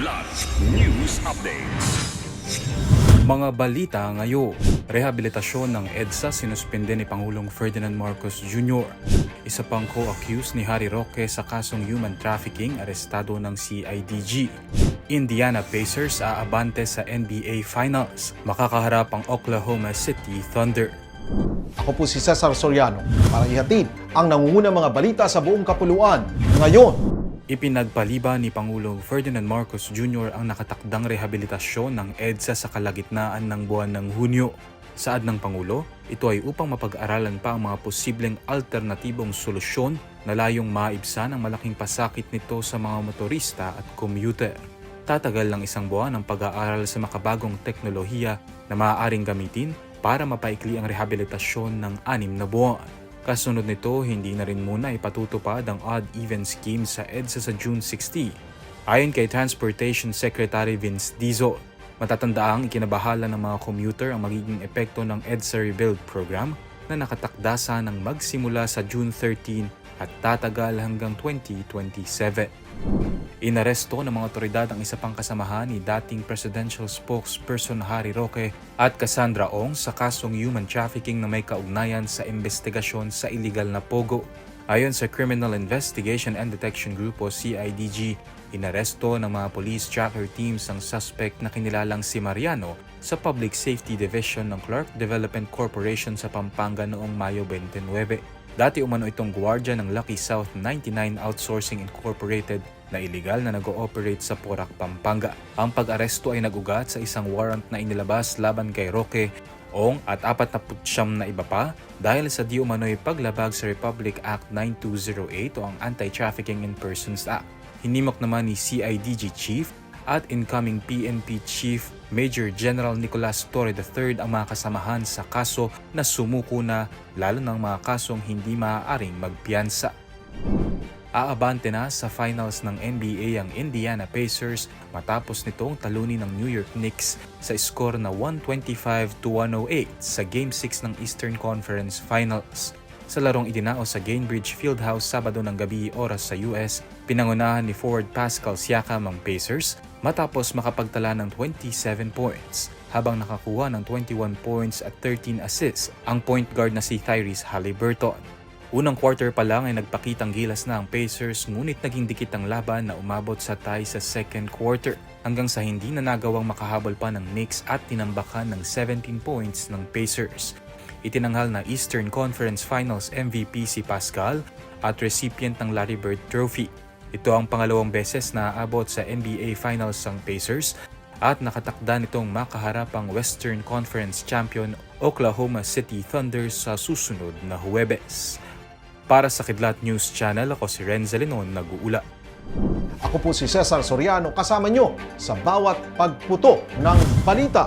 Kidlat News Updates. Mga balita ngayon, rehabilitasyon ng EDSA sinuspende ni Pangulong Ferdinand Marcos Jr. Isa pang co-accused ni Harry Roque sa kasong human trafficking arestado ng CIDG. Indiana Pacers aabante sa NBA Finals. Makakaharap ang Oklahoma City Thunder. Ako po si Cesar Soriano para ihatid ang nangungunang mga balita sa buong kapuluan. Ngayon, Ipinagpaliban ni Pangulong Ferdinand Marcos Jr. ang nakatakdang rehabilitasyon ng EDSA sa kalagitnaan ng buwan ng Hunyo. Saad ng Pangulo, ito ay upang mapag-aralan pa ang mga posibleng alternatibong solusyon na layong maibsan ang malaking pasakit nito sa mga motorista at commuter. Tatagal ng isang buwan ang pag-aaral sa makabagong teknolohiya na maaaring gamitin para mapaikli ang rehabilitasyon ng anim na buwan. Kasunod nito, hindi na rin muna ipatutupad ang odd-even scheme sa EDSA sa June 60. Ayon kay Transportation Secretary Vince Dizon, matatandaang ikinabahala ng mga commuter ang magiging epekto ng EDSA Rebuild Program na nakatakda sanang magsimula sa June 13 at tatagal hanggang 2027. Inaresto ng mga otoridad ang isa pang kasamahan ni dating presidential spokesperson Harry Roque at Cassandra Ong sa kasong human trafficking na may kaugnayan sa investigasyon sa illegal na pogo. Ayon sa Criminal Investigation and Detection Group o CIDG, inaresto ng mga police tracker teams ang suspect na kinilalang si Mariano sa Public Safety Division ng Clark Development Corporation sa Pampanga noong Mayo 29. Dati umano itong gwardya ng Lucky South 99 Outsourcing Incorporated na iligal na nag-ooperate sa Porac, Pampanga. Ang pag-aresto ay nagugat sa isang warrant na inilabas laban kay Roque Ong at 49 na iba pa dahil sa di umano'y paglabag sa Republic Act 9208 o ang Anti-Trafficking in Persons Act. Hinimok naman ni CIDG Chief at incoming PNP Chief Major General Nicolas Torre III ang mga kasamahan sa kaso na sumuko na lalo ng mga kasong hindi maaaring magpiyansa. Aabante na sa finals ng NBA ang Indiana Pacers matapos nitong talunin ng New York Knicks sa score na 125 to 108 sa Game 6 ng Eastern Conference Finals. Sa larong idinao sa Gainbridge Fieldhouse Sabado ng gabi oras sa US, pinangunahan ni forward Pascal Siakam ang Pacers matapos makapagtala ng 27 points habang nakakuha ng 21 points at 13 assists ang point guard na si Tyrese Halliburton. Unang quarter pa lang ay nagpakitang gilas na ang Pacers ngunit naging dikit ang laban na umabot sa tie sa second quarter hanggang sa hindi na nagawang makahabol pa ng Knicks at tinambakan ng 17 points ng Pacers. Itinanghal na Eastern Conference Finals MVP si Pascal at recipient ng Larry Bird Trophy. Ito ang pangalawang beses na aabot sa NBA Finals ang Pacers at nakatakda nitong makaharap ang Western Conference Champion Oklahoma City Thunder sa susunod na Huwebes. Para sa Kidlat News Channel, ako si Renzo Lenon, nag-uula. ako po si Cesar Soriano kasama nyo sa bawat pagputo ng balita.